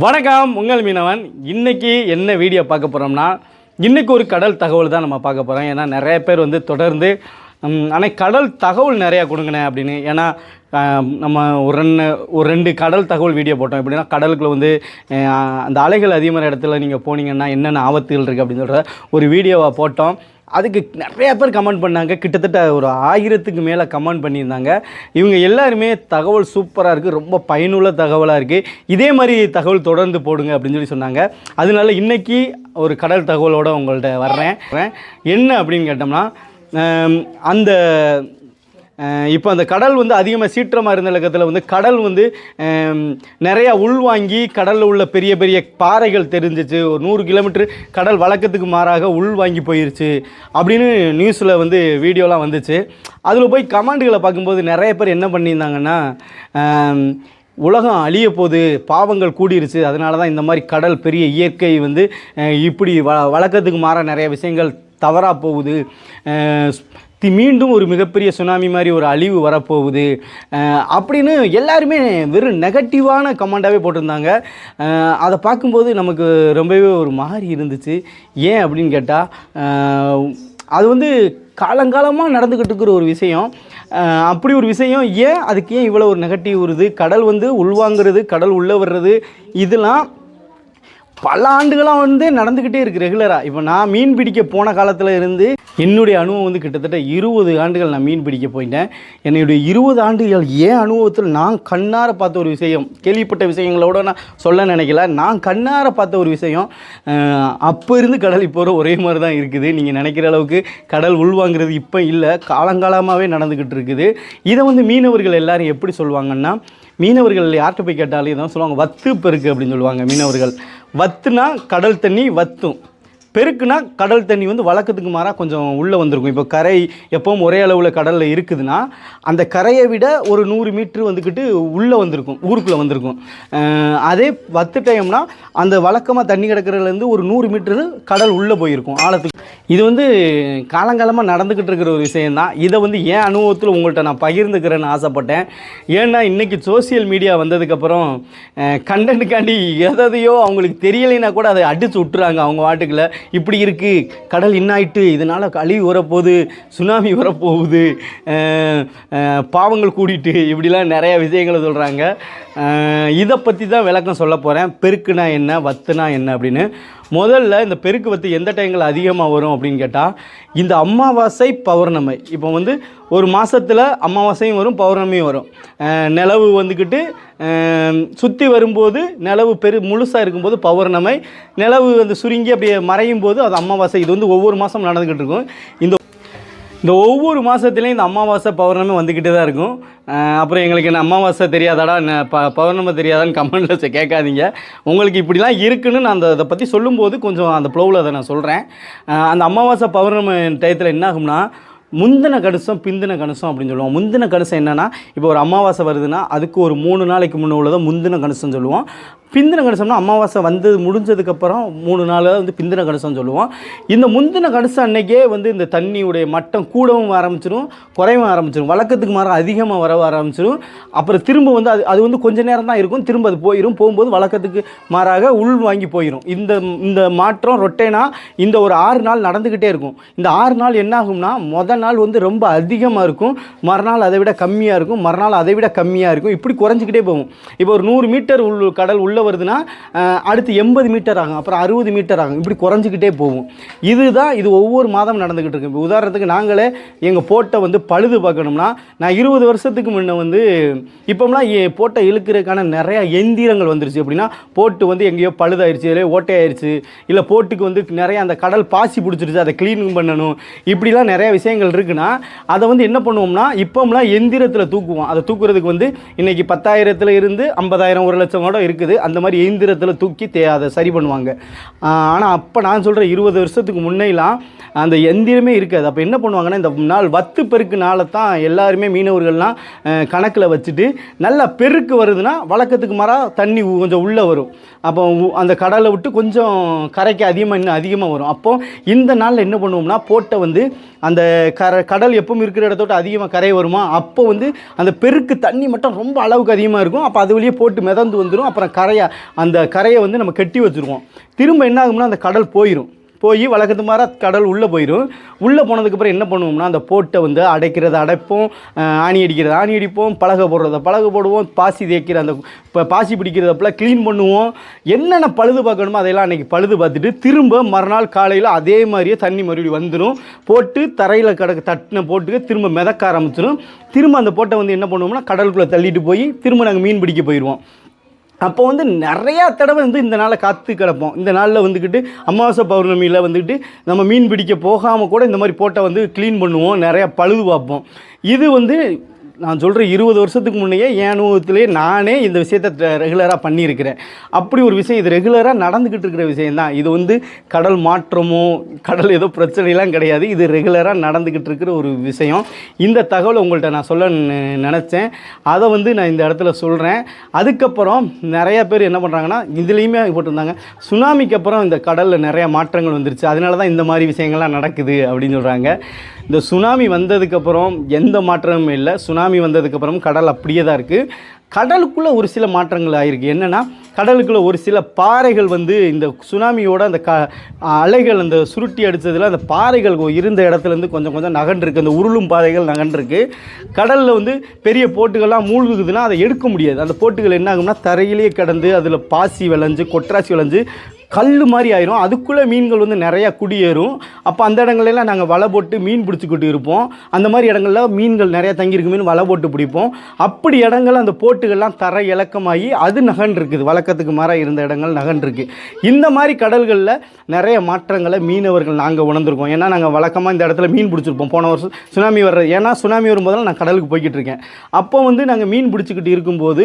வணக்கம் உங்கள் மீனவன். இன்றைக்கி என்ன வீடியோ பார்க்க போகிறோம்னா இன்றைக்கி ஒரு கடல் தகவல் தான் நம்ம பார்க்க போகிறோம் ஏன்னா நிறைய பேர் வந்து தொடர்ந்து ஆனால் கடல் தகவல் நிறையா கொடுங்கண்ணே அப்படின்னு. ஏன்னா நம்ம ஒரு ரெண்டு ஒரு ரெண்டு கடல் தகவல் வீடியோ போட்டோம். எப்படின்னா கடலுக்குள்ள வந்து அந்த அலைகள் அதிகமான இடத்துல நீங்கள் போனீங்கன்னா என்னென்ன ஆபத்துகள் இருக்குது அப்படின்னு சொல்கிற ஒரு வீடியோவை போட்டோம். அதுக்கு நிறைய பேர் கமெண்ட் பண்ணாங்க. கிட்டத்தட்ட ஒரு ஆயிரத்துக்கு மேலே கமெண்ட் பண்ணியிருந்தாங்க. இவங்க எல்லாருமே தகவல் சூப்பராக இருக்குது ரொம்ப பயனுள்ள தகவலாக இருக்குது இதே மாதிரி தகவல் தொடர்ந்து போடுங்க அப்படின்னு சொல்லி சொன்னாங்க. அதனால இன்றைக்கி ஒரு கடல் தகவலோடு உங்கள்கிட்ட வர்றேன். என்ன அப்படின்னு கேட்டோம்னா அந்த இப்போ அந்த கடல் வந்து அதிகமாக சீற்றமாக இருந்த இலக்கத்தில் வந்து கடல் வந்து நிறையா உள்வாங்கி கடலில் உள்ள பெரிய பெரிய பாறைகள் தெரிஞ்சிச்சு. ஒரு நூறு கிலோமீட்டர் கடல் வழக்கத்துக்கு மாறாக உள்வாங்கி போயிருச்சு அப்படின்னு நியூஸில் வந்து வீடியோலாம் வந்துச்சு. அதில் போய் கமாண்டுகளை பார்க்கும்போது நிறைய பேர் என்ன பண்ணியிருந்தாங்கன்னா உலகம் அழிய போது பாவங்கள் கூடிருச்சு. அதனால தான் இந்த மாதிரி கடல் பெரிய இயற்கை வந்து இப்படி வ வழக்கத்துக்கு மாற நிறைய விஷயங்கள் தவறாக போகுது. தி மீண்டும் ஒரு மிகப்பெரிய சுனாமி மாதிரி ஒரு அழிவு வரப்போகுது. அப்படின்னு எல்லாருமே வெறும் நெகட்டிவான கமெண்டாகவே போட்டிருந்தாங்க. அதை பார்க்கும்போது நமக்கு ரொம்பவே ஒரு மாதிரி இருந்துச்சு. ஏன் அப்படின்னு கேட்டால் அது வந்து காலங்காலமாக நடந்துக்கிட்டு இருக்கிற ஒரு விஷயம். அப்படி ஒரு விஷயம் ஏன் அதுக்கு ஏன் இவ்வளோ ஒரு நெகட்டிவ் வருது? கடல் வந்து உள்வாங்கிறது கடல் உள்ளே வர்றது இதெல்லாம் பல ஆண்டுகளாக வந்து நடந்துக்கிட்டே இருக்குது ரெகுலராக இப்போ நான் மீன் பிடிக்க போன காலத்தில் இருந்து என்னுடைய அனுபவம் வந்து கிட்டத்தட்ட இருபது ஆண்டுகள் நான் மீன் பிடிக்க போயிட்டேன். என்னுடைய இருபது ஆண்டுகள் ஏன் அனுபவத்தில் நான் கண்ணார பார்த்த ஒரு விஷயம் கேள்விப்பட்ட விஷயங்களோட நான் சொல்ல நினைக்கல. நான் கண்ணார பார்த்த ஒரு விஷயம் அப்போ இருந்து கடல் இப்போ ஒரே மாதிரி தான் இருக்குது. நீங்கள் நினைக்கிற அளவுக்கு கடல் உள்வாங்கிறது இப்போ இல்லை காலங்காலமாகவே நடந்துக்கிட்டு இருக்குது. இதை வந்து மீனவர்கள் எல்லாரும் எப்படி சொல்லுவாங்கன்னா மீனவர்கள் யார்கிட்ட போய் கேட்டாலும் இதான் சொல்லுவாங்க வத்து பெருக்கு அப்படின்னு சொல்லுவாங்க மீனவர்கள். வத்துனா கடல் தண்ணி வத்தும். பெருக்குனா கடல் தண்ணி வந்து வழக்கத்துக்கு மாறாக கொஞ்சம் உள்ளே வந்திருக்கும். இப்போ கரை எப்பவும் ஒரே அளவில் கடலில் இருக்குதுன்னா அந்த கரையை விட ஒரு நூறு மீட்ரு வந்துக்கிட்டு உள்ளே வந்திருக்கும் ஊருக்குள்ளே வந்திருக்கும். அதே வத்து டைம்னா அந்த வழக்கமாக தண்ணி கிடக்கிறதுலேருந்து ஒரு நூறு மீட்டரு கடல் உள்ளே போயிருக்கும் ஆழத்துக்கு. இது வந்து காலங்காலமாக நடந்துக்கிட்டு இருக்கிற ஒரு விஷயந்தான் இதை வந்து என் அனுபவத்தில் உங்கள்கிட்ட நான் பகிர்ந்துக்கிறேன்னு ஆசைப்பட்டேன். ஏன்னா இன்றைக்கி சோஷியல் மீடியா வந்ததுக்கப்புறம் கண்டென்ட்டுக்காண்டி எதையோ அவங்களுக்கு தெரியலைன்னா கூட அதை அடித்து விட்டுறாங்க அவங்க வாட்டுக்குள்ள. இப்படி இருக்குது கடல் இன்னாயிட்டு இதனால் அழிவு வரப்போகுது சுனாமி வரப்போகுது. பாவங்கள் கூடிட்டு. இப்படிலாம் நிறைய விஷயங்களை சொல்கிறாங்க இதை பற்றி தான் விளக்கம் சொல்ல போகிறேன் பெருக்குனா என்ன வத்துனா என்ன அப்படின்னு. முதல்ல இந்த பெருக்கு வத்து எந்த டைமில் அதிகமாக வரும் அப்படின்னு கேட்டால் இந்த அமாவாசை பௌர்ணமி. இப்போ வந்து ஒரு மாதத்தில் அமாவாசையும் வரும் பௌர்ணமியும் வரும். நிலவு வந்துக்கிட்டு சுற்றி வரும்போது நிலவு பெரு முழுசாக இருக்கும்போது பௌர்ணமை. நிலவு வந்து சுருங்கி அப்படியே மறையும் போது அது அமாவாசை. இது வந்து ஒவ்வொரு மாதம் நடந்துக்கிட்டு இருக்கும். இந்த இந்த ஒவ்வொரு மாதத்துலேயும் இந்த அமாவாசை பௌர்ணமி வந்துக்கிட்டே தான் இருக்கும். அப்புறம் எங்களுக்கு என்ன அமாவாசை தெரியாதாடா என்ன ப பௌர்ணமி தெரியாதான்னு கமெண்ட்டில் கேட்காதீங்க. உங்களுக்கு இப்படிலாம் இருக்குன்னு நான் அந்த அதை பற்றி சொல்லும்போது கொஞ்சம் அந்த ப்ளோவில் அதை நான் சொல்கிறேன் அந்த அமாவாசை பௌர்ணமி டயத்தில் என்ன ஆகும்னா முந்தின கணிசம் பிந்தின கணிசம் அப்படின்னு சொல்லுவோம். முந்தின கணுசம் என்னென்னா இப்போ ஒரு அமாவாசை வருதுன்னா அதுக்கு ஒரு மூணு நாளைக்கு முன்னே உள்ளதை முந்தின கணுசம் சொல்லுவோம். பிந்தின கணிசம்னா அமாவாசை வந்து முடிஞ்சதுக்கப்புறம் மூணு நாளாக வந்து பிந்தின கணிசம் சொல்லுவோம். இந்த முந்தின கணிசம் அன்னைக்கே வந்து இந்த தண்ணியுடைய மட்டம் கூடவும் ஆரம்பிச்சிடும் குறையவும் ஆரம்பிச்சிடும் வழக்கத்துக்கு மாற அதிகமாக வர ஆரம்பிச்சிடும் அப்புறம் திரும்ப வந்து அது அது வந்து கொஞ்ச நேரம் தான் இருக்கும். திரும்ப அது போயிடும் போகும்போது வழக்கத்துக்கு மாறாக உள் வாங்கி போயிடும் இந்த இந்த மாற்றம் ரொட்டேனா இந்த ஒரு ஆறு நாள் நடந்துக்கிட்டே இருக்கும். இந்த ஆறு நாள் என்ன ஆகும்னா மொதல் நாள் வந்து ரொம்ப அதிகமாக இருக்கும். மறுநாள் அதை விட கம்மியாக இருக்கும். மறுநாள் அதை விட கம்மியாக இருக்கும். இப்படி குறைஞ்சிக்கிட்டே போகும். இப்போ ஒரு நூறு மீட்டர் உள் கடல் உள்ளே வருதுன்னா அடுத்து எண்பது மீட்டர் ஆகும் அப்புறம் அறுபது மீட்டர் ஆகும். இப்படி குறைஞ்சிக்கிட்டே போகும். இதுதான் இது ஒவ்வொரு மாதம் நடந்துக்கிட்டு இருக்கு. இப்போ உதாரணத்துக்கு நாங்களே எங்கள் போட்டை வந்து பழுது பார்க்கணும்னா நான் இருபது வருஷத்துக்கு முன்ன வந்து இப்போம்லாம் என் போட்டை இழுக்கிறதுக்கான நிறைய எந்திரங்கள் வந்துருச்சு. அப்படின்னா போட்டு வந்து எங்கேயோ பழுதாயிருச்சு இல்லை ஓட்டையாயிருச்சு இல்லை போட்டுக்கு வந்து நிறைய அந்த கடல் பாசி பிடிச்சிருச்சு அதை க்ளீன் பண்ணணும். இப்படிலாம் நிறைய விஷயங்கள் இருக்குன்னா அதை வந்து என்ன பண்ணுவோம்னா இப்போம்லாம் எந்திரத்தில் தூக்குவோம். அதை தூக்குறதுக்கு வந்து இன்னைக்கு பத்தாயிரத்தில் இருந்து ஐம்பதாயிரம் ஒரு லட்சம் கூட இருக்குது. அந்த அந்த மாதிரி எந்திரத்தில் தூக்கி தே அதை சரி பண்ணுவாங்க. ஆனால் அப்போ நான் சொல்கிற இருபது வருஷத்துக்கு முன்னைலாம் அந்த எந்திரமே இருக்காது. அப்போ என்ன பண்ணுவாங்கன்னா இந்த நாள் வத்து பெருக்கு நாளை தான் எல்லாருமே மீனவர்கள்லாம் கணக்கில் வச்சுட்டு நல்லா பெருக்கு வருதுன்னா வழக்கத்துக்கு மாறாக தண்ணி கொஞ்சம் உள்ளே வரும். அப்போ அந்த கடலை விட்டு கொஞ்சம் கரைக்கு அதிகமாக இன்னும் அதிகமாக வரும். அப்போது இந்த நாளில் என்ன பண்ணுவோம்னா போட்டை வந்து அந்த கரை கடல் எப்பவும் இருக்கிற இடத்தோட அதிகமாக கரை வருமா? அப்போ வந்து அந்த பெருக்கு தண்ணி மட்டும் ரொம்ப அளவுக்கு அதிகமாக இருக்கும். அப்போ அது வழியே போட்டு மிதந்து வந்துடும் அப்புறம் கரையை அந்த கரையை வந்து நம்ம கட்டி வச்சுருவோம். திரும்ப என்ன ஆகும்னா அந்த கடல் போயிடும் போய் வழக்கத்து மாதிரி கடல் உள்ளே போயிடும். உள்ளே போனதுக்கப்புறம் என்ன பண்ணுவோம்னா அந்த போட்டை வந்து அடைக்கிறத அடைப்போம் ஆணி அடிக்கிறத ஆணி அடிப்போம் பழக போடுறத பழக போடுவோம் பாசி தேய்க்கிற அந்த இப்போ பாசி பிடிக்கிறதப்பெல்லாம் க்ளீன் பண்ணுவோம். என்னென்ன பழுது பார்க்கணுமோ அதையெல்லாம் அன்றைக்கி பழுது பார்த்துட்டு திரும்ப மறுநாள் காலையில் அதே மாதிரியே தண்ணி மறுபடியும் வந்துடும் போட்டு தரையில் கிடக்க தட்டின போட்டு திரும்ப மிதக்க ஆரம்பிச்சிடும் திரும்ப அந்த போட்டை வந்து என்ன பண்ணுவோம்னா கடலுக்குள்ளே தள்ளிட்டு போய் திரும்ப நாங்கள் மீன் பிடிக்க போயிடுவோம். அப்போ வந்து நிறையா தடவை வந்து இந்த நாளை காத்து கிடப்போம். இந்த நாளில் வந்துக்கிட்டு அமாவாசை பௌர்ணமியில் வந்துக்கிட்டு நம்ம மீன் பிடிக்க போகாமல் கூட இந்த மாதிரி போட்டை வந்து க்ளீன் பண்ணுவோம். நிறையா பழுது பார்ப்போம். இது வந்து நான் சொல்கிற இருபது வருஷத்துக்கு முன்னையே என் அனுபவத்திலே நானே இந்த விஷயத்தை ரெகுலராக பண்ணியிருக்கிறேன். அப்படி ஒரு விஷயம் இது ரெகுலராக நடந்துக்கிட்டு இருக்கிற விஷயந்தான் இது வந்து கடல் மாற்றமோ கடல் ஏதோ பிரச்சனைலாம் கிடையாது. இது ரெகுலராக நடந்துக்கிட்டு இருக்கிற ஒரு விஷயம். இந்த தகவலை உங்கள்கிட்ட நான் சொல்ல நினச்சேன். அதை வந்து நான் இந்த இடத்துல சொல்கிறேன் அதுக்கப்புறம் நிறைய பேர் என்ன பண்ணுறாங்கன்னா இதுலேயுமே போட்டிருந்தாங்க. சுனாமிக்கு அப்புறம் இந்த கடலில் நிறைய மாற்றங்கள் வந்துருச்சு. அதனால தான் இந்த மாதிரி விஷயங்கள்லாம் நடக்குது அப்படின்னு சொல்கிறாங்க இந்த சுனாமி வந்ததுக்கப்புறம் எந்த மாற்றமும் இல்லை. சுனாமி வந்ததுக்கப்புறம் கடல் அப்படியே தான் இருக்குது கடலுக்குள்ளே ஒரு சில மாற்றங்கள் ஆகிருக்கு என்னென்னா கடலுக்குள்ளே ஒரு சில பாறைகள் வந்து இந்த சுனாமியோட அந்த க அலைகள் அந்த சுருட்டி அடித்ததில் அந்த பாறைகள் இருந்த இடத்துலேருந்து கொஞ்சம் கொஞ்சம் நகண்டிருக்கு அந்த உருளும் பாறைகள் நகண்டிருக்கு கடலில் வந்து பெரிய போட்டுகள்லாம் மூழ்குதுன்னா அதை எடுக்க முடியாது. அந்த போட்டுகள் என்ன ஆகும்னா தரையிலேயே கிடந்து அதில் பாசி விளைஞ்சு கொட்ராசி விளைஞ்சு கல் மாதிரி ஆயிரும். அதுக்குள்ளே மீன்கள் வந்து நிறையா குடியேறும். அப்போ அந்த இடங்கள்லாம் நாங்கள் வலை போட்டு மீன் பிடிச்சிக்கிட்டு இருப்போம். அந்த மாதிரி இடங்கள்ல மீன்கள் நிறையா தங்கியிருக்கு மீன் வலை போட்டு பிடிப்போம். அப்படி இடங்கள் அந்த போட்டுகள்லாம் தர இலக்கமாகி அது நகன் இருக்குது வழக்கத்துக்கு மாறாக இருந்த இடங்கள் நகன் இருக்குது இந்த மாதிரி கடல்களில் நிறைய மாற்றங்களை மீனவர்கள் நாங்கள் உணர்ந்திருக்கோம். ஏன்னா நாங்கள் வழக்கமாக இந்த இடத்துல மீன் பிடிச்சிருப்போம். போன வருஷம் சுனாமி வர்றது ஏன்னா சுனாமி வரும்போதெல்லாம் நான் கடலுக்கு போய்கிட்டு இருக்கேன். அப்போ வந்து நாங்கள் மீன் பிடிச்சிக்கிட்டு இருக்கும்போது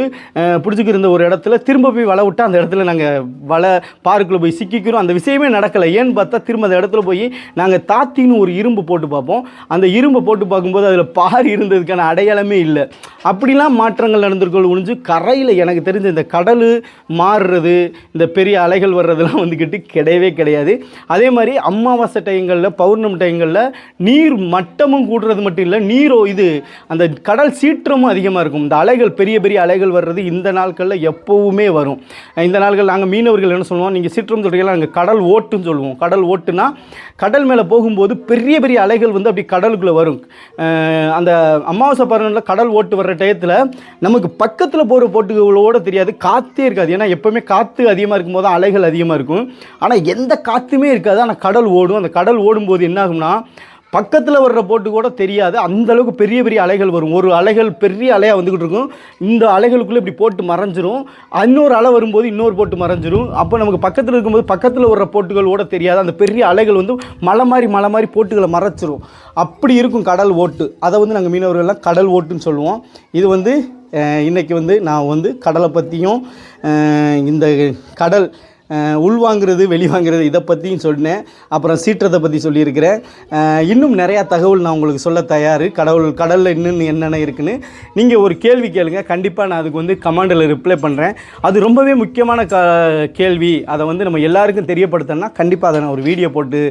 பிடிச்சிக்கிட்டு இருந்த ஒரு இடத்துல திரும்ப போய் வலை விட்டு அந்த இடத்துல நாங்கள் வலை பார்க்குள்ள போய் சிக்கிக்கிறோம். அந்த விஷயமே நடக்கலை. ஏன்னு பார்த்தா திரும்ப அந்த இடத்துல போய் நாங்கள் தாத்தின்னு ஒரு இரும்பு போட்டு பார்ப்போம். அந்த இரும்பை போட்டு பார்க்கும்போது அதில் பார் இருந்ததுக்கான அடையாளமே இல்லை. அப்படிலாம் மாற்றங்கள் நடந்திருக்கோம் ஒழிஞ்சு கரையில் எனக்கு தெரிஞ்ச இந்த கடல் மாறுறது இந்த பெரிய அலைகள் வர்றதெல்லாம் வந்துக்கிட்டு கிடையவே கிடையாது. அதே மாதிரி அமாவாசை டைங்களில் பௌர்ணமி டைங்களில் நீர் மட்டமும் கூடுறது மட்டும் இல்லை நீரோ இது அந்த கடல் சீற்றமும் அதிகமாக இருக்கும். இந்த அலைகள் பெரிய பெரிய அலைகள் வர்றது இந்த நாட்களில் எப்போவுமே வரும். இந்த நாட்கள் நாங்கள் மீனவர்கள் என்ன சொல்லுவோம்? நீங்கள் சீற்றம் சொல்கிறீங்களா நாங்கள் கடல் ஓட்டுன்னு சொல்லுவோம். கடல் ஓட்டுனா கடல் மேலே போகும்போது பெரிய பெரிய அலைகள் வந்து அப்படி கடலுக்குள்ளே வரும். அந்த அமாவாசை பருவத்தில் கடல் ஓட்டு வர்ற டயத்தில் நமக்கு பக்கத்தில் போகிற போட்டுகளோட தெரியாது. காற்றே இருக்காது. ஏன்னா எப்போவுமே காற்று அதிகமாக இருக்கும்போது தான் அலைகள் அதிகமாக இருக்கும். ஆனால் எந்த காற்றுமே இருக்காது. ஆனால் கடல் ஓடும். அந்த கடல் ஓடும்போது என்ன ஆகும்னா பக்கத்தில் வர்ற போட்டு கூட தெரியாது. அந்த அளவுக்கு பெரிய பெரிய அலைகள் வரும். ஒரு அலைகள் பெரிய அலையாக வந்துக்கிட்டு இருக்கும். இந்த அலைகளுக்குள்ளே இப்படி போட்டு மறைஞ்சிரும். இன்னொரு அலை வரும்போது இன்னொரு போட்டு மறைஞ்சிரும். அப்போ நமக்கு பக்கத்தில் இருக்கும்போது பக்கத்தில் வர்ற போட்டுகள் கூட தெரியாது. அந்த பெரிய அலைகள் வந்து மலை மாதிரி மலை மாதிரி போட்டுகளை மறைச்சிரும். அப்படி இருக்கும் கடல் ஓட்டு. அதை வந்து நாங்கள் மீனவர்கள்லாம் கடல் ஓட்டுன்னு சொல்லுவோம். இது வந்து இன்றைக்கி வந்து நான் வந்து கடலை பற்றியும் இந்த கடல் உள்வாங்கிறது வெளிவாங்கிறது இதை பற்றியும் சொன்னேன். அப்புறம் சீற்றத்தை பற்றி சொல்லியிருக்கிறேன். இன்னும் நிறையா தகவல் நான் உங்களுக்கு சொல்ல தயார். கடவுள் கடலில் இன்னும் என்னென்ன இருக்குன்னு. நீங்கள் ஒரு கேள்வி கேளுங்க. கண்டிப்பாக நான் அதுக்கு வந்து கமாண்டில் ரிப்ளை பண்ணுறேன் அது ரொம்பவே முக்கியமான க கேள்வி. அதை வந்து நம்ம எல்லாருக்கும் தெரியப்படுத்தணும்னா கண்டிப்பாக அதை நான் ஒரு வீடியோ போட்டு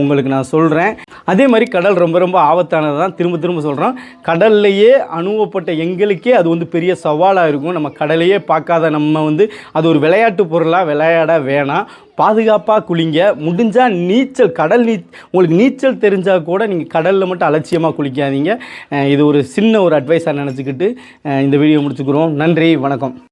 உங்களுக்கு நான் சொல்கிறேன் அதே மாதிரி கடல் ரொம்ப ரொம்ப ஆபத்தானது தான். திரும்ப திரும்ப சொல்கிறோம் கடல்லையே அனுபவப்பட்ட எங்களுக்கே அது வந்து பெரிய சவாலாக இருக்கும். நம்ம கடலையே பார்க்காத நம்ம வந்து அது ஒரு விளையாட்டு பொருளாக விளையாட வேணாம். பாதுகாப்பாக குளிங்க. முடிஞ்சால் நீச்சல் கடல் நீ உங்களுக்கு நீச்சல் தெரிஞ்சால் கூட நீங்கள் கடலில் மட்டும் அலட்சியமாக குளிக்காதீங்க. இது ஒரு சின்ன ஒரு அட்வைஸாக நினச்சிக்கிட்டு இந்த வீடியோ முடிச்சுக்கிறோம். நன்றி வணக்கம்.